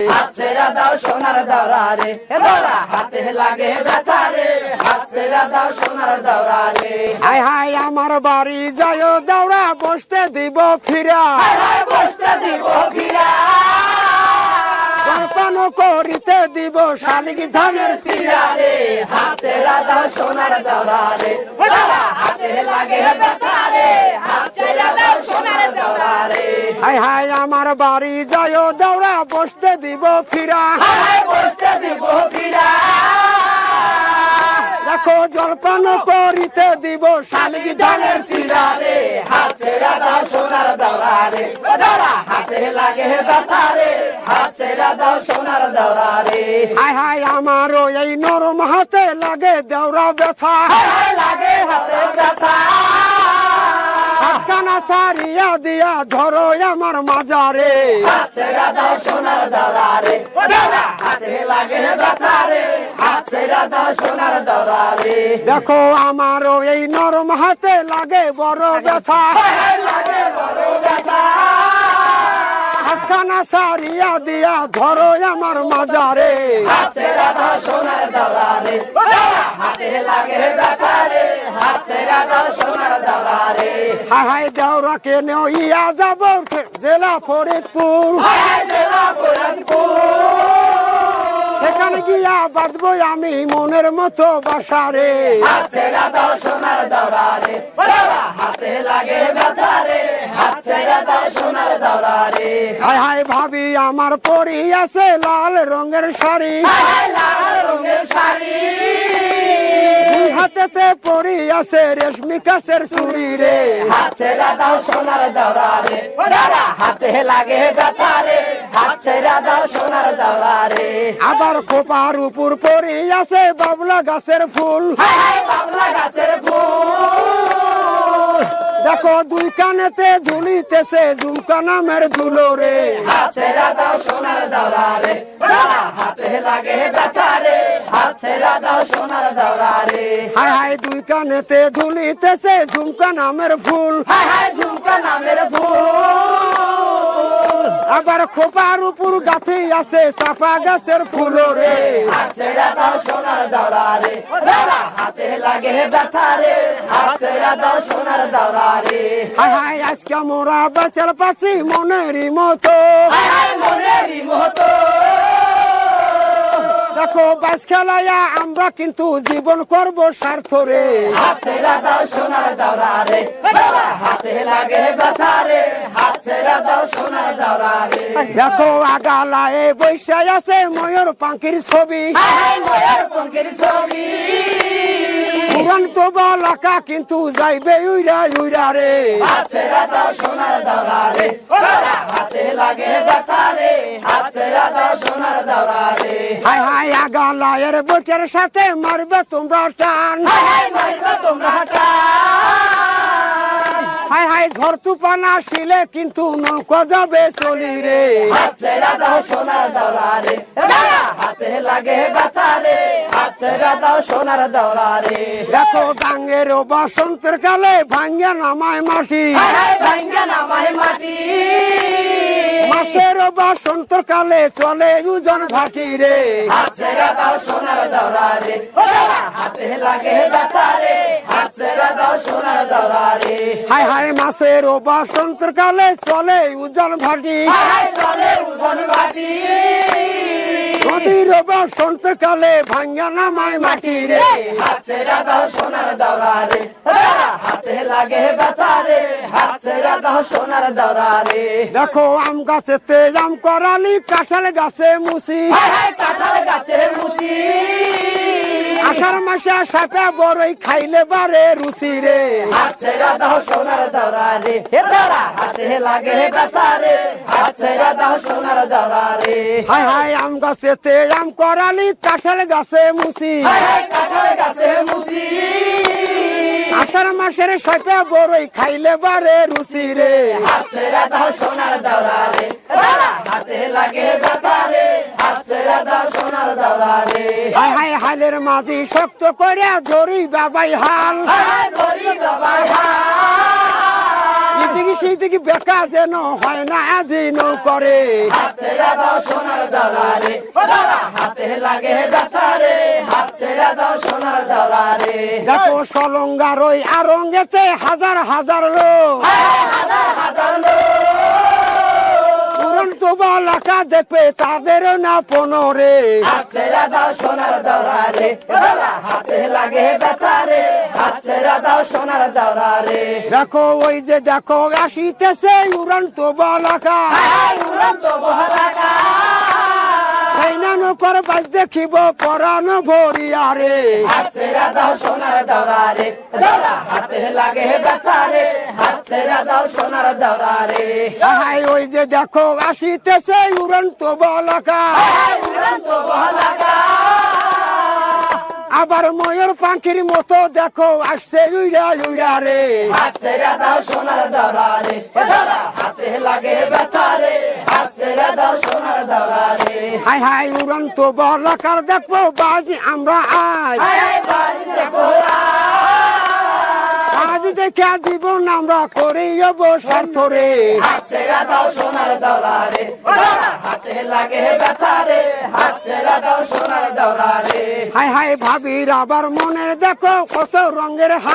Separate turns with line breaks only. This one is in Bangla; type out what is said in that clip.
হাত ছেড়া দাও সোনার দাওরা রে হে দাওরা হাতে লাগে ব্যথা রে। হাত দাও সোনার দাওরা রে
হাই হাই আমার বাড়ি যায় দৌড়া বসতে দিব ফিরা।
বসতে দিব ফিরা।
করিতে দিব শালিক ধানের
সিরা রে। হাত দাও সোনার রে হে হাতে লাগে ব্যথা রে। হাত
হাই হাই আমার বাড়ি যায় দৌড়া বসতে দিব ফিরা।
বসতে দিব ফিরা।
দেখো জলপান করিতে দিব শালিক
ধানের সিরা রে হাত দাও সোনার দাওরা রে দাওরা হাতে লাগে ব্যথা রে হাত দাও সোনার দাওরা রে
হাই হাই আমারও এই নরম হাতে লাগে দেওরা ব্যথা।
লাগে হাতে ব্যথা।
হাতখানা সারিয়া দিয়া ধরো আমার মাজারে।
হাত ছেড়া দাও সোনার দাওরা রে ও দাওরা হাতে লাগে দাও সোনার দাওরা রে
দেখো আমারও এই নরম হাতে লাগে বড় ব্যথা।
লাগে বড় ব্যথা।
সারিয়া দিয়া ধরো আমার মাজারে।
হাত সোনার হাতে লাগে হাত সোনার রে
হাই হাই দেওরাকে ইয়া যাব জেলা ফরিদপুর।
হায় হায়
সেখানে গিয়া বাঁধবো আমি মনের মতো বাসারে।
দাও দাও
হাই হাই ভাবি, আমার পরি আছে লাল রঙের শাড়ি
হায় হায় লাল রঙের শাড়ি।
হাতেতে পরি আছে রেশমি কাছের চুড়ি রে।
হাত ছেড়া দাও সোনার রে। হাতে লাগে ব্যথা রে। হাত ছেড়া দাও সোনার দাওরা রে।
আবার খোপার উপর পরি আছে বাবলা গাছের ফুল।
বাবলা গাছের ফুল।
দেখো দুই কানেতে ঝুলিতেছে ঝুমকা নামের ধুলো রে।
হাত ছেড়া দাও সোনার রে। হাতে লাগে ব্যথা রে। হাত ছেড়া দাও সোনার দাওরা রে।
হাই হাই দুই কানেতে ঝুলিতেছে ঝুমকা নামের ফুল।
হায় হায় ঝুমকা নামের ফুল।
আবার খোপার উপর গাছে আছে চাপা গাছের ফুল রে।
হাত ছেড়া দাও সোনার দাওরা রে। হাতে লাগে ব্যথা রে। হাত ছেড়া দাও সোনার দাওরা রে।
আজকে মোরা বাঁচার পাশি মনেরই মতো।
হায় হায় মনেরই মতো।
দেখো বাস খেলাইয়া আমরা কিন্তু জীবন করব স্বার্থ রে
হাত সোনার দাওরা রে হাতে লাগে ব্যথা রে হাত সোনার দাওরা রে
দেখো আগালায় বৈশাই আছে ময়ূর পাখির ছবি।
ময়ের পঙ্কের ছবি।
পুরান তো বালাকা কিন্তু যাইবে উইরা উইরা রে
হাত সোনার দাওরা রে হাতে লাগে
হাই হাই আগালায়ের বইটার সাথে মারবে তোমরা টান হাই হাই ঝড় তুফান আসিলে কিন্তু নৌকা যাবে চলি রে।
দাও সোনার রে হাতে লাগে ব্যথা রে দাও সোনার দাওরা রে
দেখো গাঙ্গের বসন্তের কালে ভাঙ্গা নামায় মাটি।
ভাঙ্গা নামায় মাটি।
মাসের বসন্তর কালে চলে উজন ভাটি রে।
ছেড়া দাও সোনার দাওরা রে। হাতে লাগে ব্যথা রে। হাত ছেড়া দাও সোনার দাওরা রে।
হাই হাই মাসের বসন্তর কালে চলে উজন ভাটি।
হায় হায় জলে উদন মাটি
নদীর বসন্তর কালে ভাঙ্গা নামায় মাটি রে।
দাও সোনার দাওরা রে। হাতে লাগে ব্যথা রে হাত ছেড়া দাও সোনার দাওরা রে
দেখো আম গাছেতে আম করালি কাঁঠাল গাছে মুসি।
হায় হায় কাঁঠাল গাছে মুসি।
আষাঢ় মাসে সাপে বড়ই খাইলে বারে রুচি রে।
হাত ছেড়া দাও সোনার দাওরা রে হে দাওরা হাতে লাগে হাত দাও সোনার দাওরা রে
হাই হাই আম গাছেতে আম করালি কাঁঠাল গাছে মুসি।
হায় হায় কাঁঠাল গাছে
মাসের সাপে বড়ই খাইলে বারে রুচি রে।
হাত ছেড়া দাও সোনার দাওরা রে। হাতে লাগে ব্যথা রে। হাত দাও সোনার দাওরা রে।
হাই হাই হালের মাঝি শক্ত করে ধরি বাবাই হাল।
ধরি বাবাই হাত
এদিকে সেই থেকে বেকা যেন হয় না আজিন করে।
হাত দাও সোনার দরা হাতে লাগে ব্যথা রে। হাত দাও সোনার দরারে
দেখো সলঙ্গার ওই আরঙ্গেতে হাজার হাজার লোক।
হাজার হাজার লোক
উড়ন্ত বালাকা দেখবে তাদের না পনরে।
হাত দাও সোনার দরারে। হাতে লাগে বেতারে রে দাও সোনার দরারে।
দেখো ওই যে দেখো আসিতেছে উড়ন্ত বলাকা।
উড়ন্ত বহলাকা
সেই নানো কর বাজ দেখিব পরানো ভরিয়া রে।
হাত ছেড়ে দাও সোনার দরা হাতে লাগে ব্যথা রে। দাও সোনার দরারে
হাই ওই যে দেখো আসিতেছে উড়ন্ত বালাকা।
উড়ন্ত
আবার ময়ূর পাখির মতো দেখো আসছে উইরা উইরা রে।
হাত দাও সোনার দরা হাতে লাগে ব্যথা রে হাত ছেড়ে দাও সোনার দরারে
হাই হাই উড়ন্ত বালাকার দেখো বাজি আমরা
গোলা
আজ দেখা জীবন আমরা করি রে
হাত ছেড়ে দাও সোনার দরা হাতে লাগে ব্যথা রে হাত ছেড়ে দাও সোনার দরারে
হাই হাই ভাবির আবার মনের দেখো কত রঙের হাত